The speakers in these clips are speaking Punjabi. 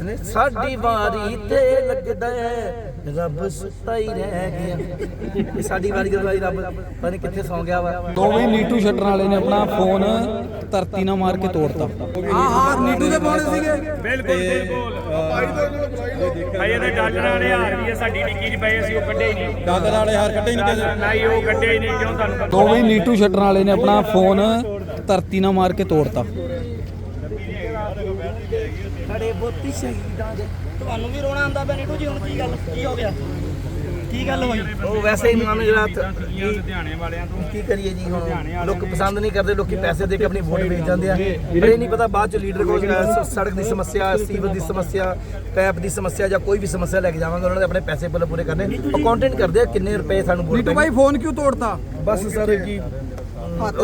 ਨੇ ਸਾਡੀ ਵਾਰੀ ਤੇ ਲੱਗਦਾ ਹੈ। ਰੱਬ ਸੁੱਤਾ ਹੀ ਰਹਿ ਗਿਆ। ਇਹ ਸਾਡੀ ਵਾਰੀ ਜਦੋਂ ਆਈ ਰੱਬ ਪਤਾ ਨਹੀਂ ਕਿੱਥੇ ਸੌਂ ਗਿਆ ਵਾ। ਦੋਵੇਂ ਨੀਟੂ ਸ਼ਟਰ ਵਾਲੇ ਨੇ ਆਪਣਾ ਫੋਨ ਧਰਤੀ ਨਾਲ ਮਾਰ ਕੇ ਤੋੜਤਾ। ਹਾਂ ਹਾਂ ਨੀਟੂ ਦੇ ਪਾਉਣੇ ਸੀਗੇ। ਬਿਲਕੁਲ ਬਿਲਕੁਲ। ਅਜੇ ਤੇ ਡਾਲਰ ਵਾਲੇ ਹਾਰ ਵੀ ਆ ਸਾਡੀ ਨਿੱਕੀ ਚ ਪਏ ਸੀ ਉਹ ਕੱਢੇ ਹੀ ਨਹੀਂ। ਡਾਲਰ ਵਾਲੇ ਹਾਰ ਕੱਢੇ ਹੀ ਨਹੀਂ ਕਿਸੇ ਨਾ ਹੀ ਉਹ ਕੱਢੇ ਹੀ ਨਹੀਂ ਕਿਉਂ ਤੁਹਾਨੂੰ ਦੋਵੇਂ ਨੀਟੂ ਸ਼ਟਰ ਵਾਲੇ ਨੇ ਆਪਣਾ ਫੋਨ ਧਰਤੀ ਨਾਲ ਮਾਰ ਕੇ ਤੋੜਤਾ। ਸਾਡੇ ਬੋਤੀ ਸ਼ਹੀਦਾਂ ਦੇ। ਤੁਹਾਨੂੰ ਵੀ ਰੋਣਾ ਆਉਂਦਾ ਪਿਆ ਨੀਟੂ ਜੀ ਹੁਣ ਕੀ ਗੱਲ ਕੀ ਹੋ ਗਿਆ? ਕੀ ਗੱਲ ਹੋਈ? ਉਹ ਵੈਸੇ ਹੀ ਮਨ ਜਿਹੜਾ ਲੁਧਿਆਣੇ ਵਾਲਿਆਂ ਤੋਂ। ਕੀ ਕਰੀਏ ਜੀ ਹੁਣ ਲੋਕ ਪਸੰਦ ਨਹੀਂ ਕਰਦੇ ਲੋਕੀ ਪੈਸੇ ਦੇ ਕੇ ਆਪਣੀ ਵੋਟ ਵੇਚ ਜਾਂਦੇ ਆ। ਪਰ ਇਹ ਨਹੀਂ ਪਤਾ ਬਾਅਦ ਚ ਲੀਡਰ ਕੋਲ ਸੜਕ ਦੀ ਸਮੱਸਿਆ ਸੀਵਰ ਦੀ ਸਮੱਸਿਆ ਪੈਪ ਦੀ ਸਮੱਸਿਆ ਜਾਂ ਕੋਈ ਵੀ ਸਮੱਸਿਆ ਲੈ ਕੇ ਜਾਵਾਂਗੇ ਉਹਨਾਂ ਦੇ ਆਪਣੇ ਪੈਸੇ ਪਹਿਲਾਂ ਪੂਰੇ ਕਰਨੇ। ਅਕਾਊਂਟੈਂਟ ਕਰਦੇ ਆ ਕਿੰਨੇ ਰੁਪਏ ਸਾਨੂੰ ਵੋਟ ਨੀਟੂ ਭਾਈ ਫੋਨ ਕਿਉਂ ਤੋੜਤਾ? ਬਸ ਸਰ ਜੀ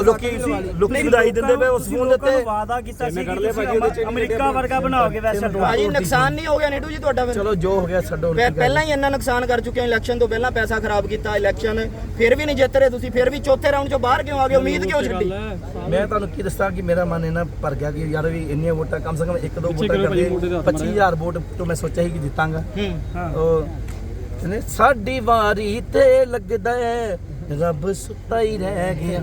ਲੋਕੀ ਲੋਕੀ ਵਧਾਈ ਦਿੰਦੇ ਪਏ ਉਸ ਫੋਨ ਦੇ ਉੱਤੇ ਵਾਅਦਾ ਕੀਤਾ ਸੀ ਚ ਅਮਰੀਕਾ ਵਰਗਾ ਬਣਾਓਗੇ ਵੈਸੇ ਭਾਜੀ ਨੁਕਸਾਨ ਨਹੀਂ ਹੋ ਗਿਆ ਨੀਟੂ ਜੀ ਤੁਹਾਡਾ ਚਲੋ ਜੋ ਹੋ ਗਿਆ ਛੱਡੋ ਕੀ ਪਹਿਲਾਂ ਹੀ ਇੰਨਾ ਨੁਕਸਾਨ ਕਰ ਚੁੱਕੇ ਹੋ ਇਲੈਕਸ਼ਨ ਤੋਂ ਪਹਿਲਾਂ ਪੈਸਾ ਖਰਾਬ ਕੀਤਾ ਇਲੈਕਸ਼ਨ ਫਿਰ ਵੀ ਨਹੀਂ ਜਿੱਤ ਰਹੇ ਤੁਸੀਂ ਫਿਰ ਵੀ ਚੌਥੇ ਰਾਊਂਡ ਚੋਂ ਬਾਹਰ ਕਿਉਂ ਆ ਗਏ? ਉਮੀਦ ਕਿਉਂ ਛੱਡੀ। ਮੈਂ ਤੁਹਾਨੂੰ ਕੀ ਦੱਸਾਂ ਕਿ ਮੇਰਾ ਮਨ ਇਹਨਾਂ ਭਰ ਗਿਆ ਕਿ ਯਾਰ ਵੀ ਇੰਨੀਆਂ ਵੋਟਾਂ ਕਮ ਸੇ ਕਮ ਇੱਕ ਦੋ ਵੋਟਾਂ ਕਰਦੇ 25000 ਵੋਟ ਤੋਂ ਮੈਂ ਸੋਚਿਆ ਸੀ ਕਿ ਜਿੱਤਾਂਗਾ। ਉਹ ਕਹਿੰਦੇ ਸਾਡੀ ਵਾਰੀ ਤੇ ਲੱਗਦਾ ਹੈ ਰੱਬ ਸੁੱਤਾ ਹੀ ਰਹਿ ਗਿਆ।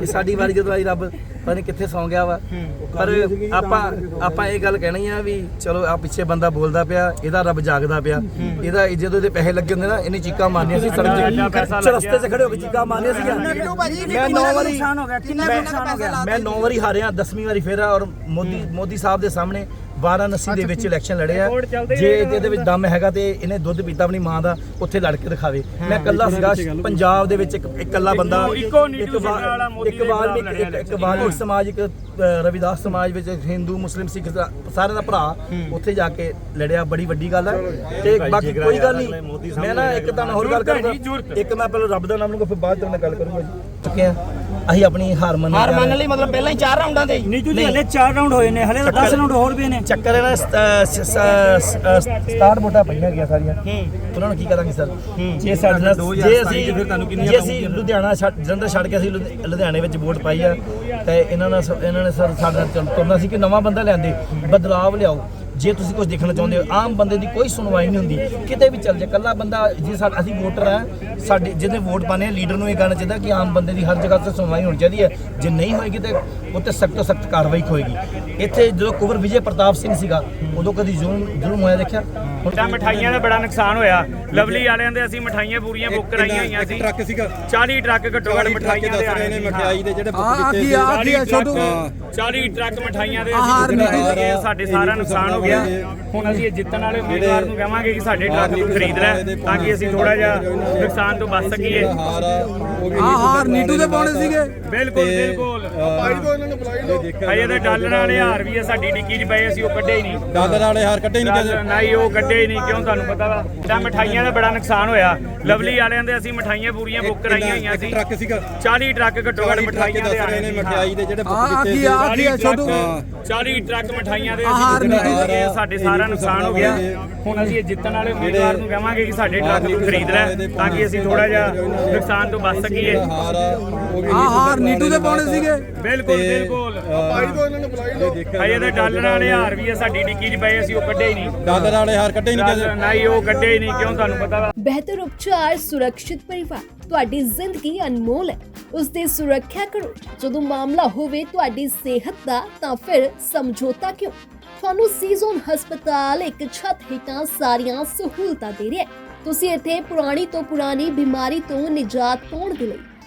ਇਹ ਸਾਡੀ ਵਾਰੀ ਜਦੋਂ ਆਈ ਰੱਬ ਪਤਾ ਨਹੀਂ ਕਿੱਥੇ ਸੌਂ ਗਿਆ ਵਾ। ਪਰ ਆਪਾਂ ਆਪਾਂ ਇਹ ਗੱਲ ਕਹਿਣੀ ਆ ਵੀ ਚਲੋ ਆ ਪਿੱਛੇ ਬੰਦਾ ਬੋਲਦਾ ਪਿਆ ਇਹਦਾ ਰੱਬ ਜਾਗਦਾ ਪਿਆ। ਇਹਦਾ ਜਦੋਂ ਇਹਦੇ ਪੈਸੇ ਲੱਗੇ ਹੁੰਦੇ ਨਾ ਇਹਨੇ ਚੀਕਾਂ ਮਾਰਨੀਆਂ ਸੀ ਸੜਕ ਤੇ ਚਰਸਤੇ 'ਚ ਖੜੇ ਹੋ ਕੇ ਚੀਕਾਂ ਮਾਰਨੀਆਂ ਸੀਗੀਆਂ। ਮੈਂ ਨੌ ਵਾਰੀ ਨੁਕਸਾਨ ਹੋ ਗਿਆ ਕਿੰਨਾ ਕੁ ਨੁਕਸਾਨ ਹੋ ਗਿਆ? ਮੈਂ 9 ਵਾਰੀ ਹਾਰਿਆ 10ਵੀਂ ਵਾਰੀ ਫੇਰਾ ਔਰ ਮੋਦੀ ਮੋਦੀ ਸਾਹਿਬ ਦੇ ਸਾਹਮਣੇ ਵਾਰਾਣਸੀ ਦੇ ਵਿੱਚ ਇਲੈਕਸ਼ਨ ਲੜਿਆ ਜੇ ਇਹਦੇ ਵਿੱਚ ਦਮ ਹੈਗਾ ਤੇ ਇਹਨੇ ਦੁੱਧ ਪੀਤਾ ਆਪਣੀ ਮਾਂ ਦਾ ਉੱਥੇ ਲੜ ਕੇ ਦਿਖਾਵੇ। ਮੈਂ ਇਕੱਲਾ ਸੀਗਾ ਪੰਜਾਬ ਦੇ ਵਿੱਚ ਇੱਕ ਇਕੱਲਾ ਬੰਦਾ। ਇੱਕੋ ਨੀਟੂ ਇੱਕ ਵਾ- ਸਿੰਘ ਵਾਲਾ ਮੋਦੀ ਇੱਕ ਦੇ ਵਾਲਮੀਕ ਖਿਲਾਫ ਇੱਕ- ਇੱਕ ਵਾਲਮੀਕ ਸਮਾਜ ਇੱਕ ਅ, ਰਵਿਦਾਸ ਸਮਾਜ ਵਿੱਚ ਹਿੰਦੂ ਮੁਸਲਿਮ ਸਿੱਖ ਦਾ- ਸਾਰਿਆਂ ਦਾ ਭਰਾ ਉੱਥੇ ਜਾ ਕੇ ਲੜਿਆ। ਬੜੀ ਵੱਡੀ ਗੱਲ ਹੈ ਤੇ ਬਾਕੀ ਕੋਈ ਗੱਲ ਨਹੀਂ। ਮੈਂ ਨਾ ਇੱਕ ਤਾਂ ਹੋਰ ਗੱਲ ਕਰੂੰਗਾ। ਇੱਕ ਮੈਂ ਪਹਿਲਾਂ ਰੱਬ ਦਾ ਨਾਮ ਲਊਂਗਾ ਫਿਰ ਬਾਅਦ ਚ ਮੈਂ ਗੱਲ ਕਰੂੰਗਾ ਜੀ। ਚੁੱਕੇ ਆ। ਅਸੀਂ ਆਪਣੀ ਹਾਰ ਮੰਨ ਹਾਰ ਮੰਨ ਲਈ ਮਤਲਬ ਪਹਿਲਾਂ ਹੀ ਚਾਰ ਰਾਉਂਡਾਂ ਦੇ। ਨੀਟੂ ਜੀ ਹਲੇ 4 ਰਾਉਂਡ ਹੋਏ ਨੇ ਹਲੇ 10 ਰਾਉਂਡ ਹੋਰ ਵੀ ਨੇ। ਚੱਕਰ ਇਹਨਾਂ 67 ਵੋਟਾਂ ਪਈਆਂ ਗਿਆ ਸਾਰੀਆਂ। ਉਹਨਾਂ ਨੂੰ ਕੀ ਕਰਾਂਗੇ ਸਰ? ਜੇ ਸਾਡੇ ਨਾਲ ਜੇ ਅਸੀਂ ਜੇ ਅਸੀਂ ਲੁਧਿਆਣਾ ਛੱਡ ਜਲੰਧਰ ਛੱਡ ਕੇ ਅਸੀਂ ਲੁਧ- ਲੁਧਿਆਣੇ ਵਿੱਚ ਵੋਟ ਪਾਈ ਆ ਤੇ ਇਹਨਾਂ ਨਾਲ ਇਹਨਾਂ ਨੇ ਸਰ ਸਾਡੇ ਨਾਲ ਤੁਰਨਾ ਸੀ ਕਿ ਨਵਾਂ ਬੰਦਾ ਲਿਆਂਦੇ। ਬਦਲਾਵ ਲਿਆਓ। ਜੇ ਤੁਸੀਂ ਕੁਝ ਦੇਖਣਾ ਚਾਹੁੰਦੇ ਹੋ, ਆਮ ਬੰਦੇ ਦੀ ਕੋਈ ਸੁਣਵਾਈ ਨਹੀਂ ਹੁੰਦੀ। ਕਿਤੇ ਵੀ ਚੱਲ ਜਾ ਕੱਲਾ ਬੰਦਾ, ਜੇ ਸਾਡਾ ਅਸੀਂ ਵੋਟਰ ਆ, ਸਾਡੇ, ਜਿਹਦੇ ਵੋਟ ਪਾਣੇ ਆ, ਲੀਡਰ ਨੂੰ ਇਹ ਕਹਿਣਾ ਚਾਹੀਦਾ ਕਿ ਆਮ ਬੰਦੇ ਦੀ ਹਰ ਜਗ੍ਹਾ ਤੇ ਸੁਣਵਾਈ ਹੋਣੀ ਚਾਹੀਦੀ ਹੈ। ਜੇ ਨਹੀਂ ਹੋਏਗੀ ਤੇ ਉੱਤੇ ਸਖਤ ਤੋਂ ਸਖਤ ਕਾਰਵਾਈ ਹੋਏਗੀ। ਇੱਥੇ ਜਦੋਂ ਕੁਵਰ ਵਿਜੇ ਪ੍ਰਤਾਪ ਸਿੰਘ ਸੀਗਾ, ਉਦੋਂ ਕਦੀ ਜ਼ੁਲਮ ਜ਼ੁਲਮ ਹੋਇਆ ਦੇਖਿਆ? ਤਾਂ ਮਠਾਈਆਂ ਦਾ ਬੜਾ ਨੁਕਸਾਨ ਹੋਇਆ। ਲਵਲੀ ਵਾਲਿਆਂ ਦੇ ਅਸੀਂ ਮਠਾਈਆਂ ਪੂਰੀਆਂ ਬੁੱਕ ਕਰਾਈਆਂ ਹੋਈਆਂ ਸੀ। ਟਰੱਕ ਸੀਗਾ। 40 ਟਰੱਕ ਘੱਟੋ ਘੱਟ 40 ਟਰੱਕ ਮਠਾਈਆਂ ਦੇ ਰਹੇ ਨੇ ਆਏ ਮਠਿਆਈ ਦੇ ਜਿਹੜੇ ਆ ਬੁੱਕ ਆ ਕੀਤੇ ਕੀ ਆ ਕੀ ਆ ਛੋਟੂ? 40 ਟਰੱਕ ਮਠਾਈਆਂ ਦੇ ਕਰਾਏ, ਸਾਡੇ ਸਾਰਾ ਨੁਕਸਾਨ ਹੋ ਗਿਆ। ਹੁਣ ਅਸੀਂ ਇਹ ਜਿੱਤਣ ਵਾਲੇ ਉਮੀਦਵਾਰ ਨੂੰ ਕਹਾਂਗੇ ਕਿ ਸਾਡੇ ਟਰੱਕ ਨੂੰ ਖਰੀਦ ਲੈ ਤਾਂ ਕਿ ਅਸੀਂ ਥੋੜਾ ਜਿਹਾ ਨੁਕਸਾਨ ਤੋਂ ਬਚ ਸਕੀਏ। ਆ, ਨੀਟੂ ਦੇ ਪਾਉਣੇ ਸੀਗੇ। ਬਿਲਕੁਲ ਬਿਲਕੁਲ। ਅਜੇ ਤੇ ਡਾਲਰ ਵਾਲੇ ਹਾਰ ਵੀ ਆ ਸਾਡੀ ਨਿੱਕੀ ਚ ਪਏ ਅਸੀਂ ਉਹ ਕੱਢੇ ਹੀ ਨਹੀਂ। ਡਾਲਰ ਵਾਲੇ ਹਾਰ ਕੱਢੇ ਹੀ ਨਹੀਂ ਕਿਸੇ ਨਾ ਹੀ ਉਹ ਕੱਢੇ ਹੀ ਨਹੀਂ ਕਿਉਂ ਤੁਹਾਨੂੰ ਪਤਾ ਵਾ? ਤਾਂ ਮਠਾਈਆਂ ਦਾ ਬੜਾ ਨੁਕਸਾਨ ਹੋਇਆ। ਲਵਲੀ ਵਾਲਿਆਂ ਦੇ ਅਸੀਂ ਮਠਾਈਆਂ ਪੂਰੀਆਂ ਬੁੱਕ ਕਰਾਈਆਂ ਹੋਈਆਂ ਸੀ। ਟਰੱਕ ਸੀਗਾ? 40 ਟਰੱਕ ਘੱਟੋ ਘੱਟ 40 ਟਰੱਕ ਮਠਾਈਆਂ ਦੇ ਰਹੇ ਆਏ ਨੇ ਸੀ ਮਠਿਆਈ ਦੇ ਜਿਹੜੇ ਬੁੱਕ ਕੀਤੇ ਕੀ ਆ ਕੀ ਆ ਛੋਟੂ 40 ਟਰੱਕ ਮਠਾਈਆਂ ਦੇ ਅਸੀਂ ਕਰਾਏ, ਸਾਡੇ ਸਾਰਾ ਨੁਕਸਾਨ ਹੋ ਗਿਆ। ਹੁਣ ਅਸੀਂ ਇਹ ਜਿੱਤਣ ਵਾਲੇ ਉਮੀਦਵਾਰ ਨੂੰ ਕਹਾਂਗੇ ਕਿ ਸਾਡੇ ਟਰੱਕ ਨੂੰ ਖਰੀਦ ਲੈ ਤਾਂ ਕਿ ਅਸੀਂ ਥੋੜਾ ਜਿਹਾ ਨੁਕਸਾਨ ਤੋਂ ਬਚ ਸਕੀਏ। ਆ, ਹਾਰ ਨੀਟੂ ਦੇ ਪਾਉਣੇ ਸੀਗੇ। ਬਿਲਕੁਲ ਬਿਲਕੁਲ। ਅਜੇ ਤੇ ਡਾਲਰ ਵਾਲੇ ਹਾਰ ਵੀ ਆ ਸਾਡੀ ਨਿੱਕੀ ਚ ਪਏ ਅਸੀਂ ਉਹ ਕੱਢੇ ਹੀ ਨਹੀਂ। ਡਾਲਰ ਵਾਲੇ ਹਾਰ ਕੱਢੇ ਹੀ ਨਹੀਂ ਕਿਸੇ ਨਾ ਹੀ ਉਹ ਕੱਢੇ ਹੀ ਨਹੀਂ ਕਿਉਂ ਤੁਹਾਨੂੰ ਪਤਾ ਵਾ? ਬਿਹਤਰ ਉਪਚਾਰ ਸੁਰੱਖਿਅਤ ਪਰਿਵਾਰ ਤੁਹਾਡੀ ਜ਼ਿੰਦਗੀ ਅਨਮੋਲ ਹੈ। ਉਸ ਦੀ ਸੁਰੱਖਿਆ ਕਰੋ। ਜਦੋਂ ਮਾਮਲਾ ਹੋਵੇ ਤੁਹਾਡੀ ਸਿਹਤ ਦਾ ਤਾਂ ਫਿਰ ਸਮਝੌਤਾ ਕਿਉਂ? ਤੁਹਾਨੂੰ ਸੀਜ਼ਨ ਹਸਪਤਾਲ ਇੱਕ ਛੱਤ ਹੇਠਾਂ ਸਾਰੀਆਂ ਸਹੂਲਤਾਂ ਦੇ ਰਿਹਾ ਹੈ। ਤੁਸੀਂ ਇੱਥੇ ਪੁਰਾਣੀ ਤੋਂ ਪੁਰਾਣੀ ਬਿਮਾਰੀ ਤੋਂ ਨਿਜਾਤ ਪਾਉਣ ਦੇ ਲਈ